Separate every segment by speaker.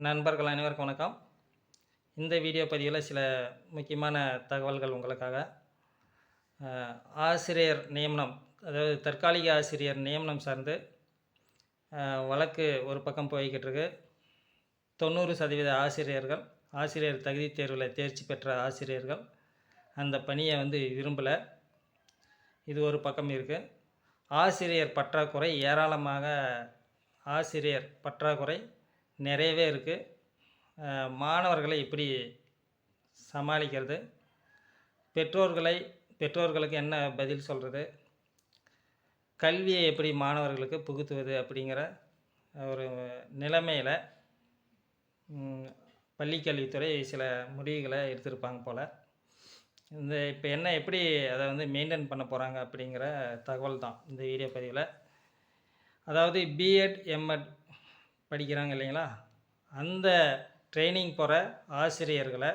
Speaker 1: நண்பர்கள் அனைவருக்கும் வணக்கம். இந்த வீடியோ பதிவில் சில முக்கியமான தகவல்கள் உங்களுக்காக. ஆசிரியர் நியமனம் அதாவது தற்காலிக ஆசிரியர் நியமனம் சார்ந்து வழக்கு ஒரு பக்கம் போய்கிட்டு இருக்கு தொண்ணூறு சதவீத ஆசிரியர்கள் ஆசிரியர் தகுதி தேர்வில் தேர்ச்சி பெற்ற ஆசிரியர்கள் அந்த பணியை வந்து விரும்பலை. இது ஒரு பக்கம் இருக்குது ஆசிரியர் பற்றாக்குறை ஏராளமாக ஆசிரியர் பற்றாக்குறை நிறையவே இருக்குது மாணவர்களை எப்படி சமாளிக்கிறது? பெற்றோர்களை பெற்றோர்களுக்கு என்ன பதில் சொல்கிறது கல்வியை எப்படி மாணவர்களுக்கு புகுத்துவது அப்படிங்கிற ஒரு நிலைமையில் பள்ளிக்கல்வித்துறை சில முடிவுகளை எடுத்திருப்பாங்க போல். இந்த இப்போ என்ன எப்படி அதை வந்து மெயின்டைன் பண்ண போகிறாங்க அப்படிங்கிற தகவல் தான் இந்த வீடியோ பதிவில். அதாவது பிஎட் எம்எட் படிக்கிறாங்க இல்லைங்களா? அந்த ட்ரைனிங் போகிற ஆசிரியர்களை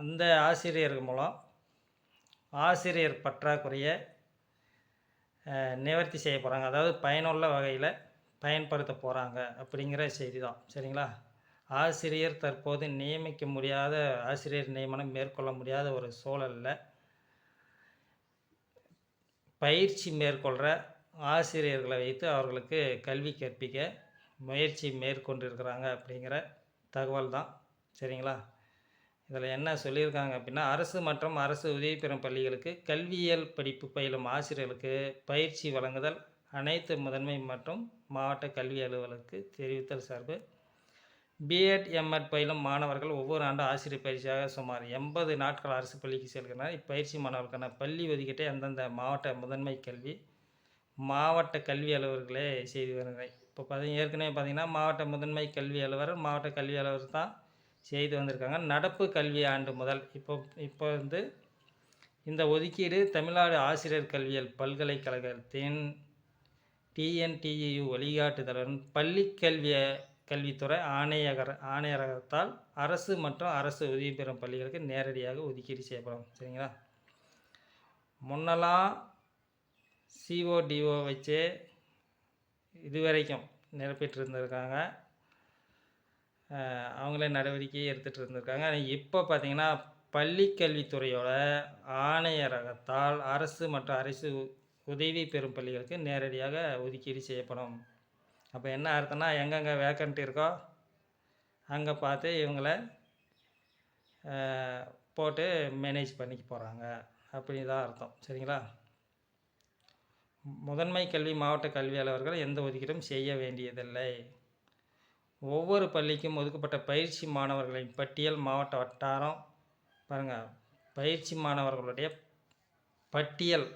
Speaker 1: அந்த ஆசிரியர்கள் மூலம் ஆசிரியர் பற்றாக்குறையை நிவர்த்தி செய்ய போகிறாங்க அதாவது பயனுள்ள வகையில் பயன்படுத்த போகிறாங்க அப்படிங்கிற செய்தி தான் சரிங்களா? ஆசிரியர் தற்போது நியமிக்க முடியாத ஆசிரியர் நியமனம் மேற்கொள்ள முடியாத ஒரு சூழலில் பயிற்சி மேற்கொள்கிற ஆசிரியர்களை வைத்து அவர்களுக்கு கல்வி கற்பிக்க முயற்சி மேற்கொண்டிருக்கிறாங்க அப்படிங்கிற தகவல் தான் சரிங்களா? இதில் என்ன சொல்லியிருக்காங்க அப்படின்னா அரசு மற்றும் அரசு உதவி பெறும் பள்ளிகளுக்கு கல்வியியல் படிப்பு பயிலும் ஆசிரியர்களுக்கு பயிற்சி வழங்குதல் அனைத்து முதன்மை மற்றும் மாவட்ட கல்வி அலுவலருக்கு தெரிவித்தல் சார்பு. பிஎட் எம்எட் பயிலும் மாணவர்கள் ஒவ்வொரு ஆண்டும் ஆசிரியர் பயிற்சியாக சுமார் எண்பது நாட்கள் அரசு பள்ளிக்கு செல்கின்றனர். இப்பயிற்சி மாணவர்களுக்கான பள்ளி ஒதுக்கீட்டை அந்தந்த மாவட்ட முதன்மை கல்வி மாவட்ட கல்வி அலுவலர்களே செய்து வருகிறேன் இப்போ பார்த்தீங்க ஏற்கனவே பார்த்திங்கன்னா மாவட்ட முதன்மை கல்வி அலுவலர் மாவட்ட கல்வி அலுவலர் தான் செய்து வந்திருக்காங்க. நடப்பு கல்வி ஆண்டு முதல். இப்போ இப்போ வந்து இந்த ஒதுக்கீடு தமிழ்நாடு ஆசிரியர் கல்வியல் பல்கலைக்கழகத்தின் டிஎன்டியு வழிகாட்டுதலுடன் பள்ளி கல்விய கல்வித்துறை ஆணையகர் ஆணையரகத்தால் அரசு மற்றும் அரசு உதவி பெறும் பள்ளிகளுக்கு நேரடியாக ஒதுக்கீடு செய்யப்படும். சரிங்களா? முன்னெல்லாம் சிஓடிஓ வச்சு இதுவரைக்கும் நிரப்பிட்டு இருந்திருக்காங்க அவங்களே நடவடிக்கை எடுத்துகிட்டு இருந்திருக்காங்க இப்போ பார்த்தீங்கன்னா பள்ளிக்கல்வித்துறையோட ஆணையரகத்தால் அரசு மற்றும் அரசு உதவி பெறும் பள்ளிகளுக்கு நேரடியாக ஒதுக்கீடு செய்யப்படும். அப்போ என்ன அர்த்தம்னா எங்கெங்கே வேக்கண்ட் இருக்கோ அங்கே பார்த்து இவங்கள போட்டு மேனேஜ் பண்ணிக்க போகிறாங்க அப்படி தான் அர்த்தம். சரிங்களா? முதன்மை கல்வி மாவட்ட கல்வி அலுவலர்கள் எந்த ஒதுக்கீடும் செய்ய வேண்டியதில்லை. ஒவ்வொரு பள்ளிக்கும் ஒதுக்கப்பட்ட பயிற்சி மாணவர்களின் பட்டியல் மாவட்ட வட்டாரம். பாருங்கள் பயிற்சி மாணவர்களுடைய பட்டியல்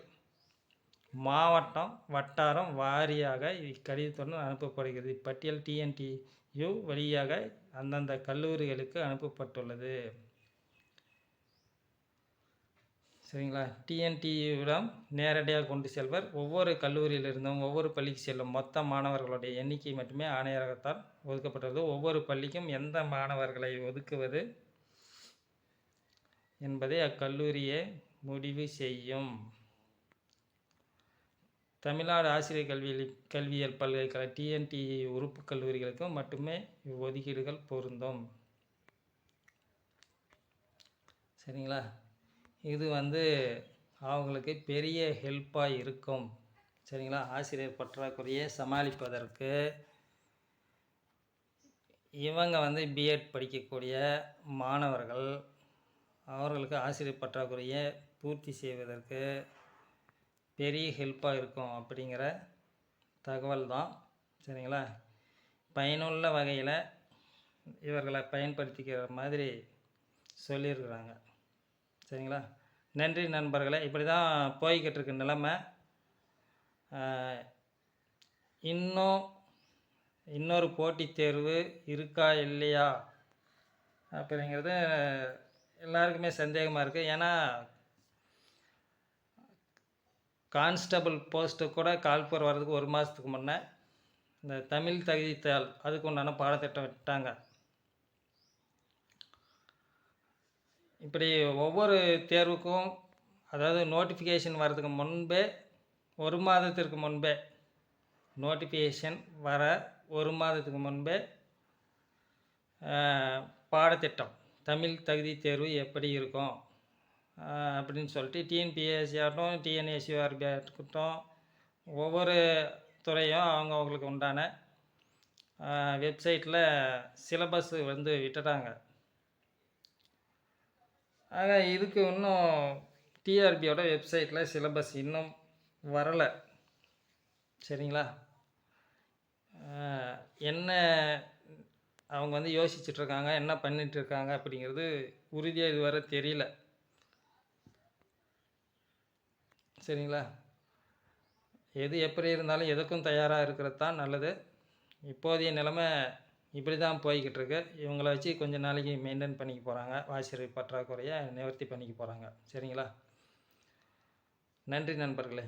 Speaker 1: மாவட்டம் வட்டாரம் வாரியாக இக்கடிதத்துடன் அனுப்பப்படுகிறது. இப்பட்டியல் டிஎன்டியு வழியாக அந்தந்த கல்லூரிகளுக்கு அனுப்பப்பட்டுள்ளது. சரிங்களா? டிஎன்டியிடம் நேரடியாக கொண்டு செல்வர். ஒவ்வொரு கல்லூரியிலிருந்தும் ஒவ்வொரு பள்ளிக்கு செல்லும் மொத்த மாணவர்களுடைய எண்ணிக்கை மட்டுமே ஆணையரகத்தால் ஒதுக்கப்பட்டுள்ளது. ஒவ்வொரு பள்ளிக்கும் எந்த மாணவர்களை ஒதுக்குவது என்பதை அக்கல்லூரியே முடிவு செய்யும். தமிழ்நாடு ஆசிரியர் கல்வியில் கல்வியியல் பல்கலைக்கழக டிஎன்டி உறுப்பு கல்லூரிகளுக்கும் மட்டுமே இவ்வொதுக்கீடுகள் பொருந்தும். சரிங்களா? இது வந்து அவங்களுக்கு பெரிய ஹெல்ப்பாக இருக்கும். சரிங்களா? ஆசிரியர் பற்றாக்குறையை சமாளிப்பதற்கு இவங்க வந்து பிஎட் படிக்கக்கூடிய மாணவர்கள் அவர்களுக்கு ஆசிரியர் பற்றாக்குறையை பூர்த்தி செய்வதற்கு பெரிய ஹெல்ப்பாக இருக்கும் அப்படிங்கிற தகவல் தான். சரிங்களா? பயனுள்ள வகையில் இவர்களை பயன்படுத்திக்கிற மாதிரி சொல்லியிருக்கிறாங்க. சரிங்களா? நன்றி நண்பர்களே. இப்படி தான் போய்கிட்டு இருக்கு நிலமை இன்னும் இன்னொரு போட்டித் தேர்வு இருக்கா இல்லையா? அப்படிங்கிறது எல்லாருக்குமே சந்தேகமாக இருக்குது ஏன்னா கான்ஸ்டபிள் போஸ்ட்டு கூட கால்பூர் வர்றதுக்கு ஒரு மாதத்துக்கு முன்னே இந்த தமிழ் தகுதித்தாள் அதுக்கு உண்டான பாடத்திட்டம் விட்டாங்க. இப்படி ஒவ்வொரு தேர்வுக்கும் அதாவது நோட்டிஃபிகேஷன் வர்றதுக்கு முன்பே ஒரு மாதத்திற்கு முன்பே நோட்டிஃபிகேஷன் வர ஒரு மாதத்துக்கு முன்பே பாடத்திட்டம் தமிழ் தகுதி தேர்வு எப்படி இருக்கும்? அப்படின்னு சொல்லிட்டு டிஎன்பிஎஸ்சி ஆகட்டும் டிஎன்எஸ்யூஆர்பி இருக்கட்டும் ஒவ்வொரு துறையும் அவங்கவுங்களுக்கு உண்டான வெப்சைட்டில் சிலபஸ் வந்து விட்டுட்டாங்க. ஆக இதுக்கு இன்னும் டிஆர்பியோட வெப்சைட்டில் சிலபஸ் இன்னும் வரலை. சரிங்களா? என்ன அவங்க வந்து யோசிச்சுட்ருக்காங்க என்ன பண்ணிகிட்ருக்காங்க அப்படிங்கிறது உறுதியாக இதுவரை தெரியல. சரிங்களா? எது எப்படி இருந்தாலும் எதுக்கும் தயாராக இருக்கிறது தான் நல்லது. இப்போதைய நிலைமை இப்படி தான் போய்கிட்டு இருக்கு இவங்கள வச்சு கொஞ்சம் நாளைக்கு மெயின்டைன் பண்ணிக்க போகிறாங்க ஆசிரியர் பற்றாக்குறையை நிவர்த்தி பண்ணிக்க போகிறாங்க சரிங்களா? நன்றி நண்பர்களே.